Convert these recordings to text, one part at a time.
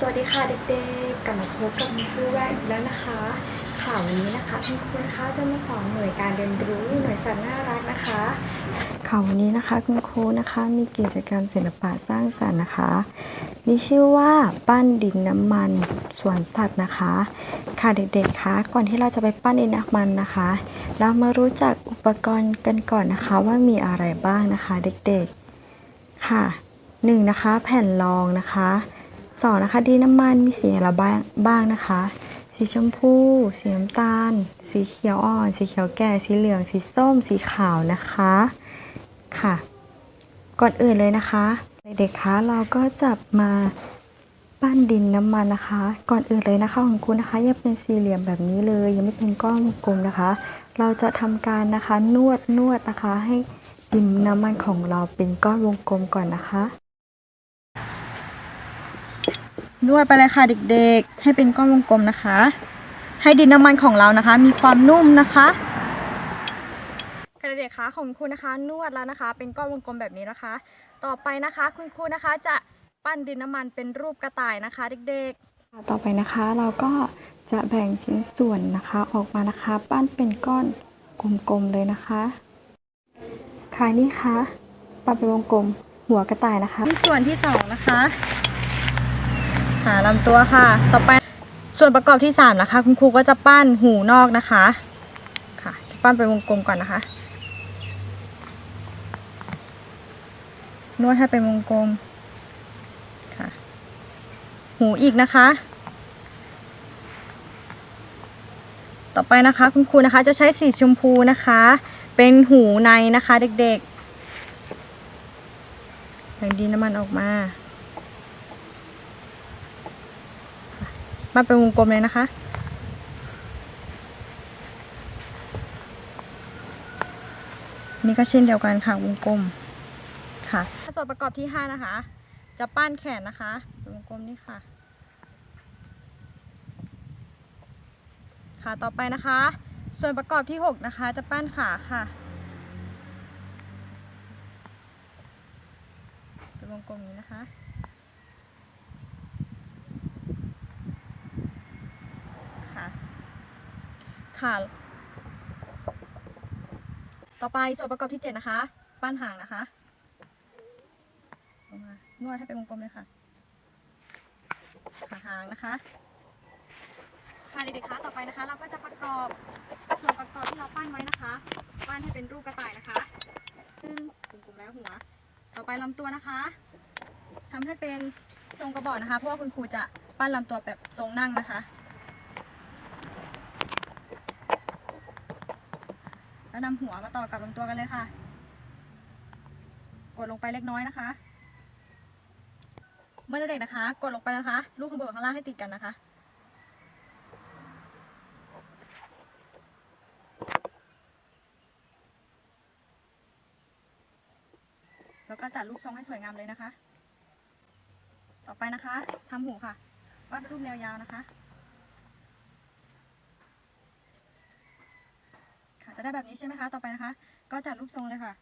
สวัสดีค่ะเด็กๆกลับมาพบกับคุณครูแรกอีกแล้วนะคะข่าววันนี้นะคะคุณครูคะจะมาสอนหน่วยการเรียนรู้หน่วยสัตว์น่ารักนะคะข่าววันนี้นะคะคุณครูนะคะมีกิจกรรมศิลปะสร้างสรรค์นะคะ มีชื่อว่าปั้นดินน้ำมันสวนสัตว์นะคะ ค่ะเด็กๆคะก่อนที่เราจะไปปั้นดินน้ำมันนะคะ เรามารู้จักอุปกรณ์กันก่อนนะคะ ว่ามีอะไรบ้างนะคะ เด็กๆค่ะหนึ่งนะคะแผ่นรองนะคะ สองนะคะดินน้ำมันมีสีอะไรบ้างบ้างนะคะ สีชมพู สีน้ำตาล สีเขียวอ่อน สีเขียวแก่ สีเหลือง สีส้ม สีขาวนะคะค่ะ ก่อนอื่นเลยนะคะเด็กๆคะเราก็จะมาปั้นดินน้ำมันนะคะ ก่อนอื่นเลยนะคะของคุณนะคะยังเป็นสี่เหลี่ยมแบบนี้เลย ยังไม่เป็นก้อนกลมนะคะ เราจะทำการนะคะนวดนวดนะคะให้ดินน้ำมันของเราเป็นก้อนวงกลมก่อนนะคะ นวดไปเลยค่ะเด็กๆ ให้เป็นก้อนวงกลมนะคะ ให้ดินน้ำมันของเรานะคะ มีความนุ่มนะคะค่ะเด็กๆคะของคุณนะคะ นวดแล้วนะคะ เป็นก้อนวงกลมแบบนี้นะคะ ต่อไปนะคะ คุณครูนะคะจะปั้นดินน้ำมันเป็นรูปกระต่ายนะคะ เด็กๆ ต่อไปนะคะเราก็จะแบ่งชิ้นส่วนนะคะออกมานะคะ ปั้นเป็นก้อนกลมๆเลยนะคะค่ะนี่ค่ะปั้นเป็นวงกลมหัวกระต่ายนะคะ ส่วนที่สองนะคะ หาลำตัวค่ะ ต่อไปส่วนประกอบที่ 3 นะคะ คุณครูก็จะปั้นหูนอกนะคะ ค่ะ จะปั้นเป็นวงกลมก่อนนะคะ นวดให้เป็นวงกลม ค่ะ หูอีกนะคะ ต่อไปนะคะ คุณครูนะคะจะใช้สีชมพูนะคะ เป็นหูในนะคะเด็กๆแบ่งดินน้ำมันออกมา มาเป็นวงกลมเลยนะคะ นี่ก็เช่นเดียวกันค่ะวงกลมค่ะ ส่วนประกอบที่ 5 นะคะ จะปั้นแขนนะคะเป็นวงกลมนี่ค่ะ ค่ะต่อไปนะคะ ส่วนประกอบที่ 6 นะคะ จะปั้นขาค่ะเป็นวงกลมนี้นะคะ ค่ะ ต่อไปส่วนประกอบที่ 7 นะคะปั้นหางนะคะลงมานวดให้เป็นวงกลมเลยค่ะขาหางนะคะค่ะเด็กๆคะต่อไปนะคะ เราก็จะประกอบส่วนประกอบที่เราปั้นไว้นะคะ ปั้นให้เป็นรูปกระต่ายนะคะ ซึ่งกลุ่มแล้วหัว ต่อไปลำตัวนะคะทำให้เป็นทรงกระบอกนะคะ เพราะว่าคุณครูจะปั้นลำตัวแบบทรงนั่งนะคะ แล้วนำหัวมาต่อกับลำตัวกันเลยค่ะ กดลงไปเล็กน้อยนะคะ เมื่อเด็กๆนะคะ กดลงไปนะคะ ลูกข้างบนกับข้างล่างให้ติดกันนะคะ แล้วก็จัดรูปทรงให้สวยงามเลยนะคะ ต่อไปนะคะทำหูค่ะวาดเป็นรูปแนวยาวนะคะ ค่ะ จะได้แบบนี้ใช่ไหมคะ ต่อไปนะคะ ก็จัดรูปทรงเลยค่ะ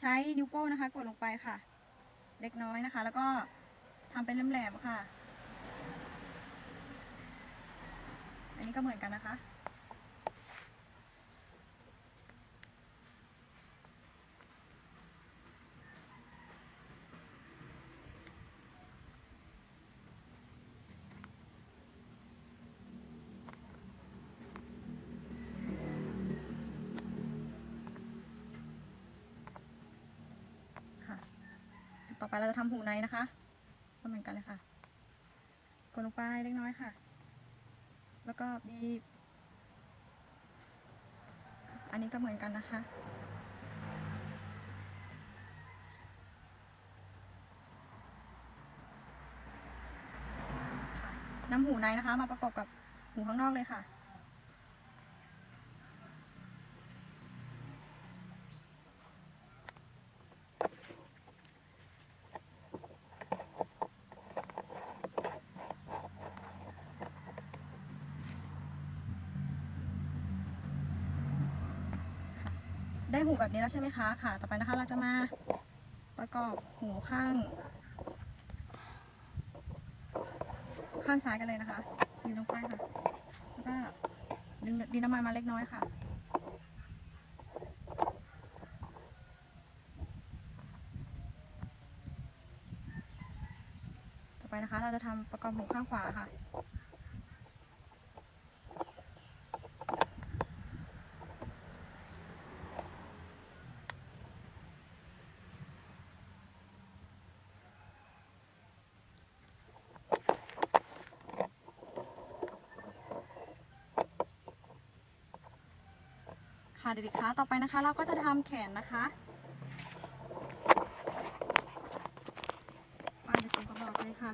ใช้นิ้วโป้งนะคะ กดลงไปค่ะ เล็กน้อยนะคะ แล้วก็ทำเป็นแหลมๆค่ะ อันนี้ก็เหมือนกันนะคะ ไปเราจะทำหูในนะคะก็เหมือนกันเลยค่ะ กดลงไปเล็กน้อยค่ะ แล้วก็บีบ อันนี้ก็เหมือนกันนะคะค่ะนำหูในนะคะ มาประกอบกับหูข้างนอกเลยค่ะ หูแบบนี้แล้วใช่ไหมคะค่ะ ต่อไปนะคะเราจะมาประกอบหูข้าง ข้างซ้ายกันเลยนะคะดินลงไปค่ะแล้วก็ดึงดินน้ำมันมาเล็กน้อยค่ะต่อไปนะคะ เราจะทำประกอบหูข้างขวาค่ะ ค่ะเด็กๆคะต่อไปนะคะ เราก็จะทำแขนนะคะวางในส่วนกระบอกเลยค่ะ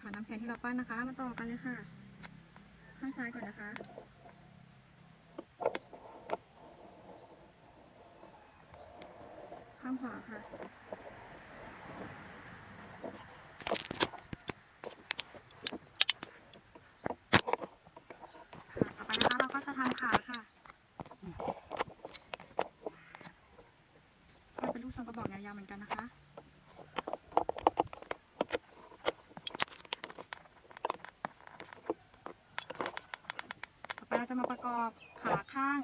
ค่ะน้ำแข็งที่เราปั้นนะคะ มาต่อกันเลยค่ะ ข้างซ้ายก่อนนะคะข้างขวาค่ะ ต่อไปนะคะเราก็จะทำขาค่ะก็เป็นรูปทรงกระบอกยาวๆเหมือนกันนะคะต่อไปเราจะมาประกอบขาข้าง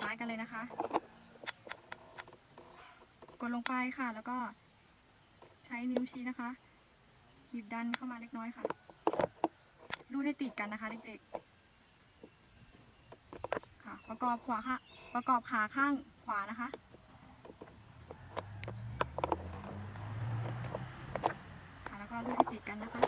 ซ้ายกันเลยนะคะ กดลงไปค่ะ แล้วก็ใช้นิ้วชี้นะคะ หยิบดันเข้ามาเล็กน้อยค่ะรูดให้ติดกันนะคะเด็กๆ ประกอบขวาค่ะประกอบขาข้างขวานะคะค่ะ แล้วก็รูดให้ติดกันนะคะ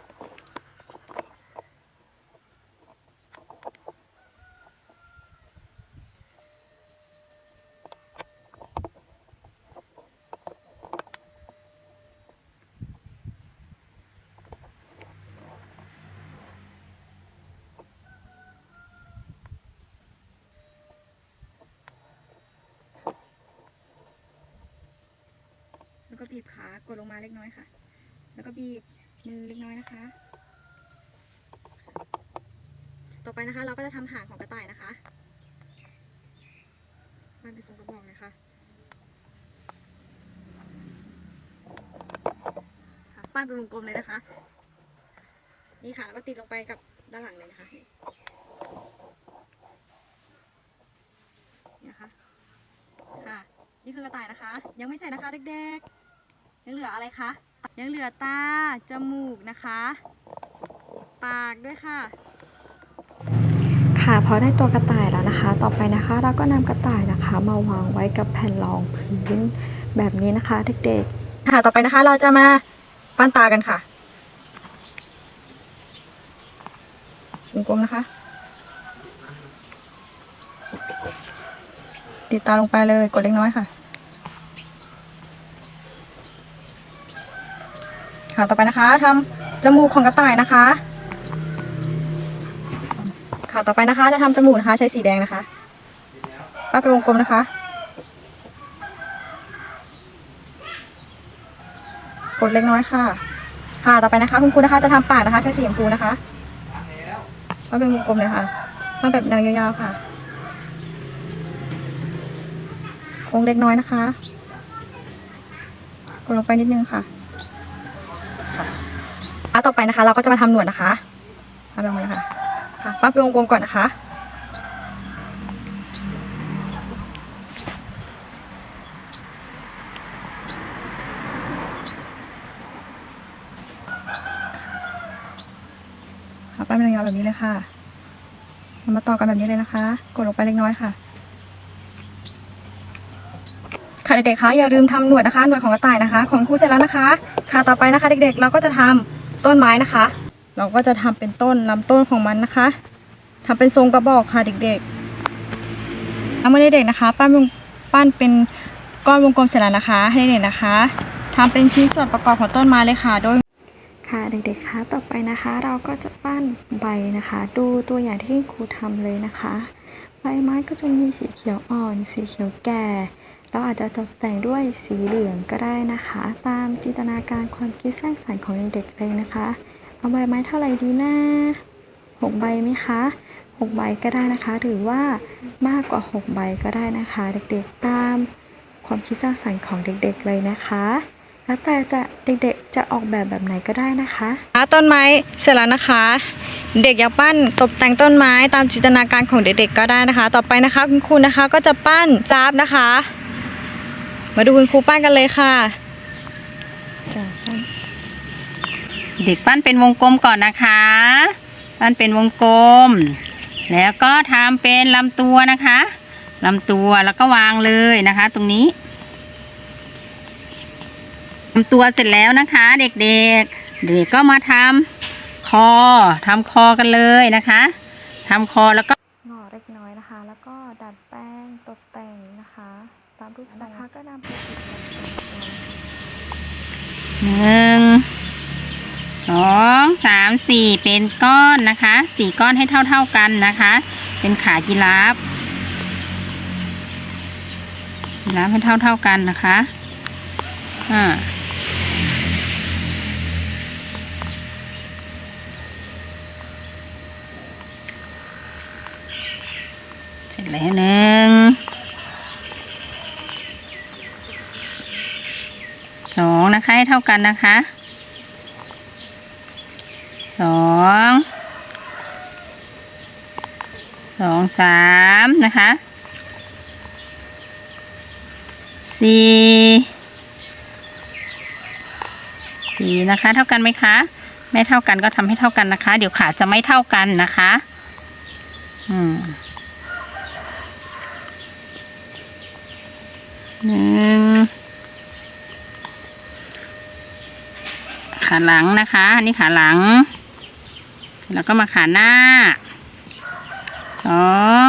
แล้ว ก็บีบขากดลงมาเล็กน้อยค่ะ แล้วก็บีบมือเล็กน้อยนะคะ ต่อไปนะคะ เราก็จะทำหางของกระต่ายนะคะมันเป็นทรงกระบอกเลยค่ะคะปั้นเป็นวงกลมเลยนะคะ นี่ค่ะแล้วก็ติดลงไปกับด้านหลังเลยนะคะนี่นี่นะคะ ค่ะ นี่คือกระต่ายนะคะ ยังไม่เสร็จนะคะเด็กๆ ยังเหลืออะไรคะ ยังเหลือตา จมูกนะคะ ปากด้วยค่ะ ค่ะพอได้ตัวกระต่ายแล้วนะคะ ต่อไปนะคะเราก็นำกระต่ายนะคะ มาวางไว้กับแผ่นรองพื้นแบบนี้นะคะเด็กๆ ค่ะต่อไปนะคะเราจะมาปั้นตากันค่ะวงกลมนะคะ ติดตาลงไปเลยกดเล็กน้อยค่ะ ค่ะต่อไปนะคะทำจมูกของกระต่ายนะคะ ค่ะต่อไปนะคะจะทำจมูกนะคะ ใช้สีแดงนะคะป้าเป็นวงกลมนะคะ กดเล็กน้อยค่ะ ค่ะต่อไปนะคะ คุณครูนะคะจะทำปากนะคะ ใช้สีชมพูนะคะป้าเป็นวงกลมเลยค่ะป้าแบบแนวยาวๆค่ะวงเล็กน้อยนะคะ กดลงไปนิดนึงค่ะ ต่อไปนะคะ เราก็จะมาทำหนวดนะคะป้าเป็นวงเลยค่ะค่ะป้าเป็นวงกลมก่อนนะคะค่ะป้าเป็นยาวแบบนี้เลยค่ะมาต่อกันแบบนี้เลยนะคะ กดลงไปเล็กน้อยค่ะ ค่ะเด็กๆคะอย่าลืมทำหนวดนะคะ หนวดของกระต่ายนะคะ ของครูเสร็จแล้วนะคะ ค่ะต่อไปนะคะ เด็กๆ เราก็จะทำ ต้นไม้นะคะ เราก็จะทำเป็นต้นลำต้นของมันนะคะทำเป็นทรงกระบอกค่ะเด็กๆเอาเมื่อเด็กๆนะคะ ปั้นปั้นเป็นก้อนวงกลมเสร็จแล้วนะคะ ให้เด็กๆนะคะทำเป็นชิ้นส่วนประกอบของต้นไม้เลยค่ะโดยค่ะเด็กๆคะต่อไปนะคะ เราก็จะปั้นใบนะคะ ดูตัวอย่างที่ครูทำเลยนะคะ ใบไม้ก็จะมีสีเขียวอ่อน สีเขียวแก่ เราอาจจะตกแต่งด้วยสีเหลืองก็ได้นะคะ ตามจินตนาการความคิดสร้างสรรค์ของเด็กๆเลยนะคะ เอาใบไม้เท่าไหร่ดีนะหกใบไหมคะ6ใบก็ได้นะคะ หรือว่ามากกว่า6ใบก็ได้นะคะ เด็กๆตามความคิดสร้างสรรค์ของเด็กๆเลยนะคะแล้วแต่จะเด็กๆจะออกแบบแบบไหนก็ได้นะคะต้นไม้เสร็จแล้วนะคะ เด็กอยากปั้นตกแต่งต้นไม้ตามจินตนาการของเด็กๆก็ได้นะคะ ต่อไปนะคะคุณครูนะคะก็จะปั้นกราฟนะคะ มาดูคุณครูปั้นกันเลยค่ะ เด็กปั้นเป็นวงกลมก่อนนะคะ ปั้นเป็นวงกลม แล้วก็ทำเป็นลำตัวนะคะลำตัวแล้วก็วางเลยนะคะ ตรงนี้ลำตัวเสร็จแล้วนะคะ เด็กๆ เด็กก็มาทำคอทำคอกันเลยนะคะทำคอแล้วก็งอเล็กน้อยนะคะ แล้วก็ดัดแป้งตกแต่งนะคะ ตาม รูปนะคะก็นำไปติดกับตัวหนึ่งสองสามสี่เป็นก้อนนะคะสี่ก้อนให้เท่าๆกันนะคะ เป็นขายีราฟยีราฟให้เท่าๆกันนะคะอ่าเสร็จแล้วหนึ่ง ส องนะคะให้เท่ากันนะคะสองสองสามนะคะสี่สี่นะคะ เท่ากันไหมคะ ไม่เท่ากันก็ทำให้เท่ากันนะคะ เดี๋ยวขาจะไม่เท่ากันนะคะ อืมหนึ่ง ขาหลังนะคะอันนี้ขาหลัง แล้วก็มาขาหน้าสอง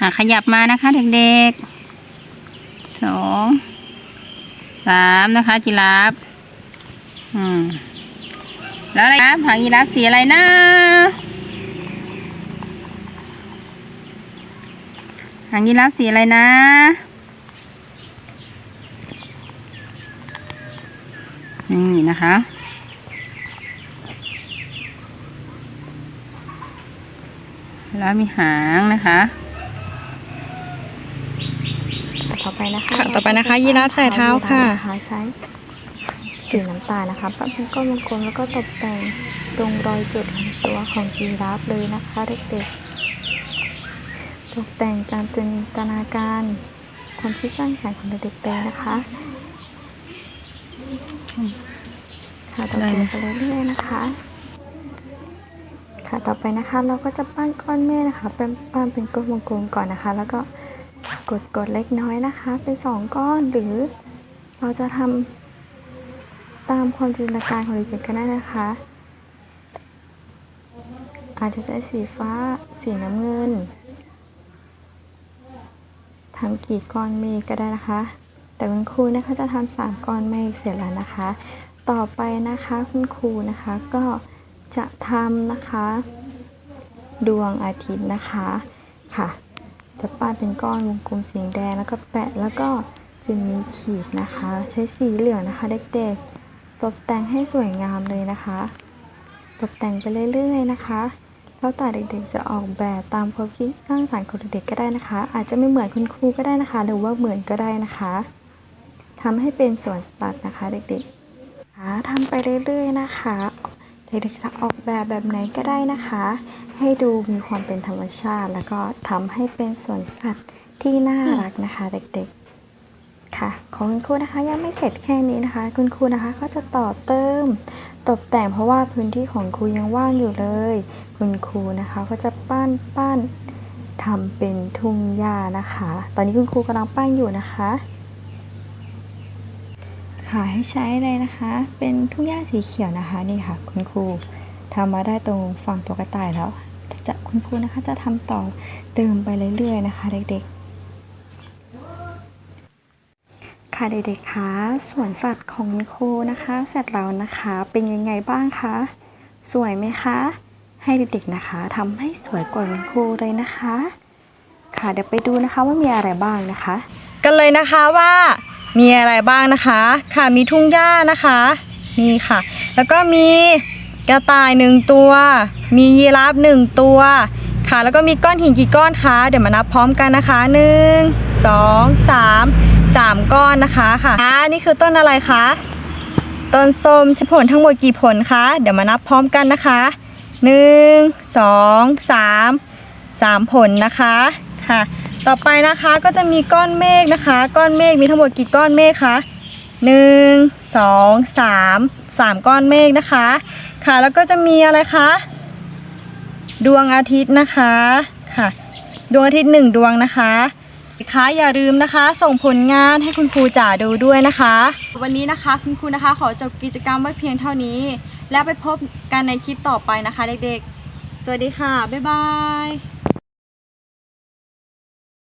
อขยับมานะคะ เด็กๆสองสามนะคะจิราฟอืมแล้วอะไรครับหางยีราฟสีอะไรนะหางยีราฟสีอะไรนะ นี่นะคะ แล้วมีหางนะคะต่อไปนะคะค่ะต่อไปนะคะยีราฟใส่เท้าค่ะยีราฟนะคะใช้สีน้ำตาลนะคะปั้นเป็นก้อนวงกลมแล้วก็ตกแต่งตรงรอยจุดของตัวของยีราฟเลยนะคะเด็กๆตกแต่งตามจินตนาการความคิดสร้างสรรค์ของเด็กๆเลยนะคะ ค่ะตกแต่งไปเรื่อยๆนะคะ ค่ะต่อไปนะคะเราก็จะปั้นก้อนเมฆนะคะ เป็นปั้นเป็นก้อนวงกลมก่อนนะคะ แล้วก็กดกดเล็กน้อยนะคะ เป็นสองก้อนหรือเราจะทำตามความจินตนาการของเด็กๆก็ได้นะคะ อาจจะใช้สีฟ้าสีน้ำเงินทำกี่ก้อนเมฆก็ได้นะคะ แต่คุณครูนะคะจะทำสามก้อนเมฆเสร็จแล้วนะคะ ต่อไปนะคะคุณครูนะคะก็จะทำนะคะ ดวงอาทิตย์นะคะค่ะ จะปั้นเป็นก้อนวงกลมสีแดงแล้วก็แปะแล้วก็จะมีขีดนะคะ ใช้สีเหลืองนะคะเด็กๆ ตกแต่งให้สวยงามเลยนะคะ ตกแต่งไปเรื่อยๆนะคะแล้วแต่เด็กๆจะออกแบบตามความคิดสร้างสรรค์ของเด็กๆก็ได้นะคะ อาจจะไม่เหมือนคุณครูก็ได้นะคะ หรือว่าเหมือนก็ได้นะคะ ทำให้เป็นสวนสัตว์นะคะ เด็กๆค่ะทำไปเรื่อยๆนะคะ เด็กๆจะออกแบบแบบไหนก็ได้นะคะ ให้ดูมีความเป็นธรรมชาติ แล้วก็ทำให้เป็นสวนสัตว์ที่น่ารักนะคะ เด็กๆค่ะ ของคุณครูนะคะยังไม่เสร็จแค่นี้นะคะ คุณครูนะคะก็จะต่อเติมตกแต่งเพราะว่าพื้นที่ของครูยังว่างอยู่เลย คุณครูนะคะก็จะปั้นปั้นทำเป็นทุ่งหญ้านะคะ ตอนนี้คุณครูกำลังปั้นอยู่นะคะ ค่ะให้ใช้เลยนะคะ เป็นทุ่งหญ้าสีเขียวนะคะนี่ค่ะ คุณครูทำมาได้ตรงฝั่งตัวกระต่ายแล้ว จะคุณครูนะคะจะทำต่อเติมไปเรื่อยๆนะคะ เด็กๆ ค่ะเด็กๆคะสวนสัตว์ของคุณครูนะคะเสร็จแล้วนะคะ เป็นยังไงบ้างคะสวยไหมคะ ให้เด็กๆนะคะทำให้สวยกว่าคุณครูเลยนะคะ ค่ะเดี๋ยวไปดูนะคะว่ามีอะไรบ้างนะคะ กันเลยนะคะว่า มีอะไรบ้างนะคะ ค่ะมีทุ่งหญ้านะคะ นี่ค่ะ แล้วก็มีกระต่ายหนึ่งตัว มียีราฟหนึ่งตัว ค่ะ แล้วก็มีก้อนหินกี่ก้อนคะ เดี๋ยวมานับพร้อมกันนะคะหนึ่งสองสามสามก้อนนะคะค่ะอ่านี่คือต้นอะไรคะ ต้นส้มใช้ผลทั้งหมดกี่ผลคะ เดี๋ยวมานับพร้อมกันนะคะหนึ่งสองสามสามผลนะคะค่ะ ต่อไปนะคะก็จะมีก้อนเมฆนะคะ ก้อนเมฆมีทั้งหมดกี่ก้อนเมฆคะหนึ่งสองสามสามก้อนเมฆนะคะ ค่ะแล้วก็จะมีอะไรคะดวงอาทิตย์นะคะค่ะ ดวงอาทิตย์หนึ่งดวงนะคะค่ะอย่าลืมนะคะ ส่งผลงานให้คุณครูจ๋าดูด้วยนะคะ วันนี้นะคะคุณครูนะคะ ขอจบกิจกรรมไว้เพียงเท่านี้ แล้วไปพบกันในคลิปต่อไปนะคะเด็กๆ สวัสดีค่ะ บ๊ายบาย